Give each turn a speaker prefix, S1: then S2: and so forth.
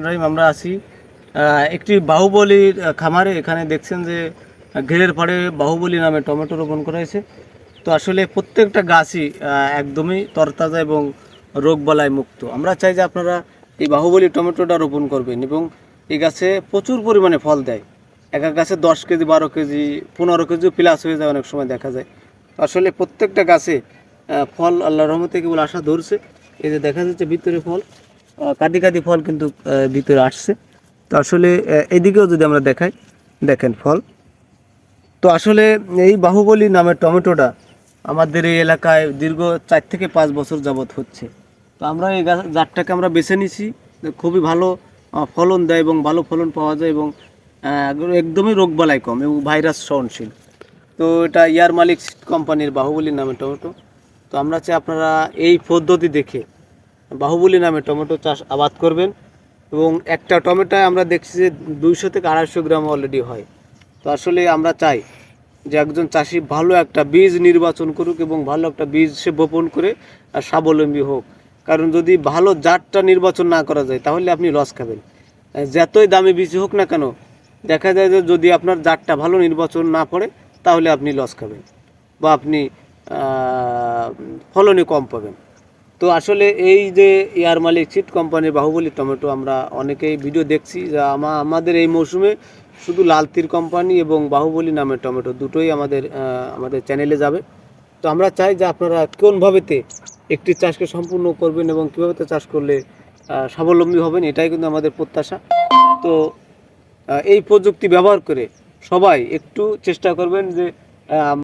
S1: রহিম, আমরা আছি। একটি বাহুবলীর খামারে। এখানে দেখছেন যে ঘেরের পরে বাহুবলী নামে টমেটো রোপণ করা হয়েছে। তো আসলে প্রত্যেকটা গাছই একদমই তরতাজা এবং রোগবালায় মুক্ত। আমরা চাই যে আপনারা এই বাহুবলী টমেটোটা রোপণ করবেন এবং এই গাছে প্রচুর পরিমাণে ফল দেয়। এক এক গাছে দশ কেজি, বারো কেজি, পনেরো কেজিও প্লাস হয়ে যায় অনেক সময় দেখা যায়। আসলে প্রত্যেকটা গাছে ফল আল্লাহ রহমতে কেবল আশা ধরছে। এই যে দেখা যাচ্ছে ভিতরে ফল। কাটি কাটি ফল কিন্তু ভিতরে আসছে। তো আসলে এদিকেও যদি আমরা দেখাই, দেখেন ফল। তো আসলে এই বাহুবলী নামের টমেটোটা আমাদের এই এলাকায় দীর্ঘ চার থেকে পাঁচ বছর যাবৎ হচ্ছে। তো আমরা এই জাতটাকে আমরা বেছে নিছি, খুবই ভালো ফলন দেয় এবং ভালো ফলন পাওয়া যায় এবং একদমই রোগবালাই কম এবং ভাইরাস সহনশীল। তো এটা ইয়ার মালিক কোম্পানির বাহুবলী নামে টমেটো। তো আমরা চাই আপনারা এই পদ্ধতি দেখে বাহুবলী নামে টমেটো চাষ আবাদ করবেন এবং একটা টমেটোয় আমরা দেখছি যে দুইশো থেকে আড়াইশো গ্রাম অলরেডি হয়। তো আসলে আমরা চাই যে একজন চাষি ভালো একটা বীজ নির্বাচন করুক এবং ভালো একটা বীজ সে বপন করে স্বাবলম্বী হোক। কারণ যদি ভালো জাতটা নির্বাচন না করা যায় তাহলে আপনি লস খাবেন। যতই দামি বীজ হোক না কেন দেখা যায় যে যদি আপনার জাতটা ভালো নির্বাচন না পড়ে তাহলে আপনি লস খাবেন বা আপনি আহ, ফলনই কম পাবেন। তো আসলে এই যে এয়ার মালিক সিট কোম্পানির বাহুবলী টমেটো আমরা অনেকেই ভিডিও দেখছি যে আমা- আমাদের এই মৌসুমে শুধু লালতির কোম্পানি এবং বাহুবলী নামের টমেটো দুটোই আমাদের আমাদের চ্যানেলে যাবে। তো আমরা চাই যে আপনারা কোনভাবেতে একটি চাষকে সম্পূর্ণ করবেন এবং কীভাবে তো চাষ করলে স্বাবলম্বী হবেন, এটাই কিন্তু আমাদের প্রত্যাশা। তো এই প্রযুক্তি ব্যবহার করে সবাই একটু চেষ্টা করবেন যে